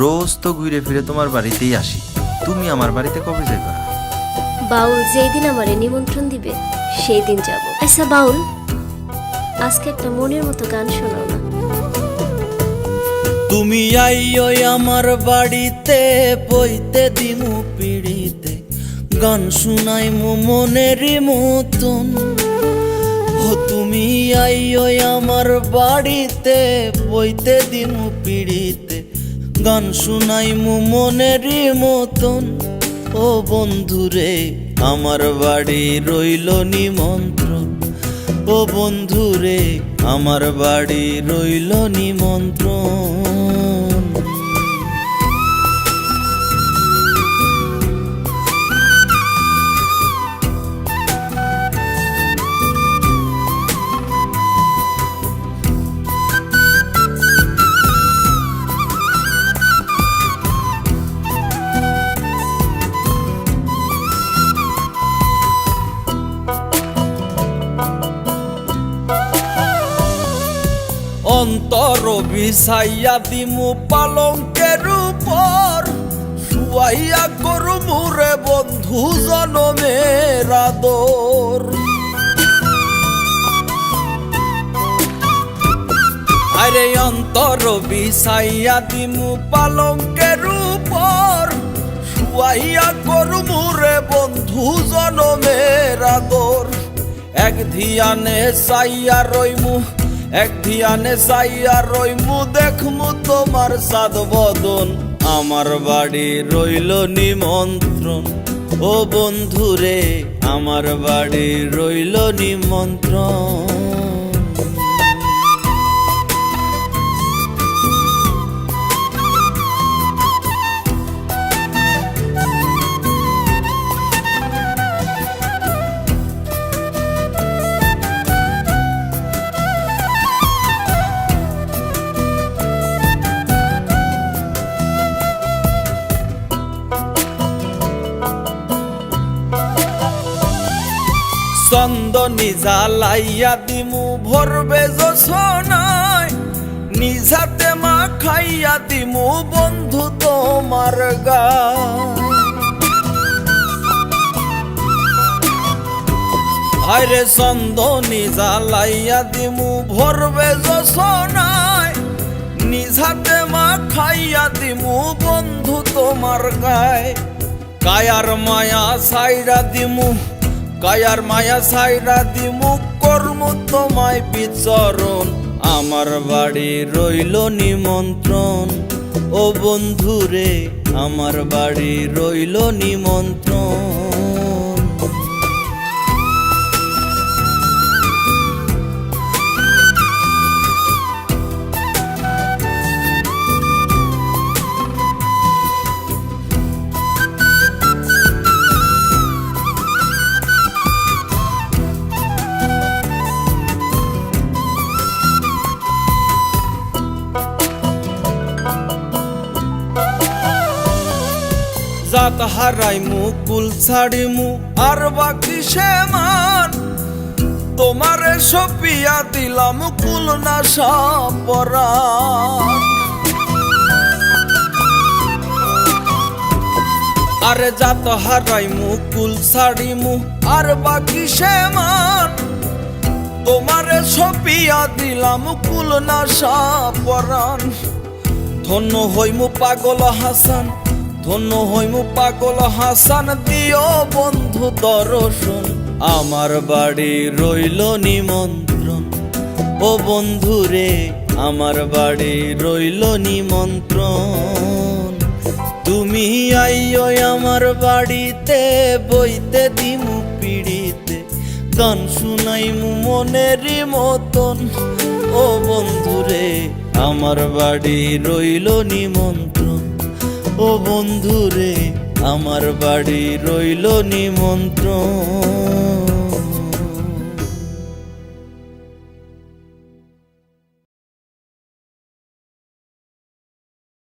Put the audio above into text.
রোজ তো ঘুরে ফিরে তোমার বাড়িতেই আসি। তুমি আমার বাড়িতে কবে যাইবা? বাউল যেই দিন আমারে নিমন্ত্রণ দিবে সেই দিন যাব। আচ্ছা বাউল আজকে একটা মনের মতো গান শোনাও না। তুমি আইও আমার বাড়িতে বইতে দিমু পিড়িতে। গান শুনাই মো মনের মতন। ও তুমি আইও আমার বাড়িতে বইতে দিমু পিড়িতে। গান শুনাই মু মনের মতন। ও বন্ধুরে, আমার বাড়ি রইল নিমন্ত্রণ। ও বন্ধুরে, আমার বাড়ি রইল নিমন্ত্রণ। অন্তর বিছাইয়া দিমু পালঙ্কের উপর। শুয়াইয়া করু মুরে বন্ধু জনমের আদর। আরে অন্তর বিছাইয়া দিমু পালঙ্কের উপর। শুয়াইয়া করু মুরে বন্ধু জনমের আদর। এক ধিয়ানে চাইয়া রইমু এক ধিয়ানে চাইয়া রইমু, দেখমু তোমার সাদ বদন। আমার বাড়ি রইল নিমন্ত্রণ। ও বন্ধুরে, আমার বাড়ি রইল নিমন্ত্রণ। জ্বালাইয়া দিমু, ভরবে যশোনায় নিজাতে মা খাইয়া দিমু, বন্ধু তোমার গায় আরে চন্দনী জ্বালাইয়া দিমু, ভরবে যশোনায় নিজাতে মা খাইয়া দিমু, বন্ধু তোমার গায়। কায়ার মায়া সাইরা দিমু কায়ার মায়া সাইরা দিমু, কর্ম তোমায় বিচরণ। আমার বাড়ি রইল নিমন্ত্রণ। ও বন্ধুরে, আমার বাড়ি রইল নিমন্ত্রণ। জাত হারাইমু কুল ছাড়িমু আর বাকি সে মান। তোমারে সপিয়া দিলাম কুল না সাপরান আরে জাত হারাইমু কুল ছাড়িমু আর বাকি সে মান। তোমারে সপিয়া দিলাম কুল না সাপরান ধন্য হইমু পাগল হাসান ধন্য হইমু পাগল হাসান, দিও বন্ধু দর্শন। আমার বাড়ি রইল নিমন্ত্রণ। ও বন্ধু রে, আমার বাড়ি রইল নিমন্ত্রণ। তুমি আইও আমার বাড়িতে, বইতে দিমু পিড়িতে। গান শুনাইমু মনের মতন। ও বন্ধু রে, আমার বাড়ি রইল নিমন্ত্রণ। বন্ধুরে আমার বাড়ি রইল নিমন্ত্রণ।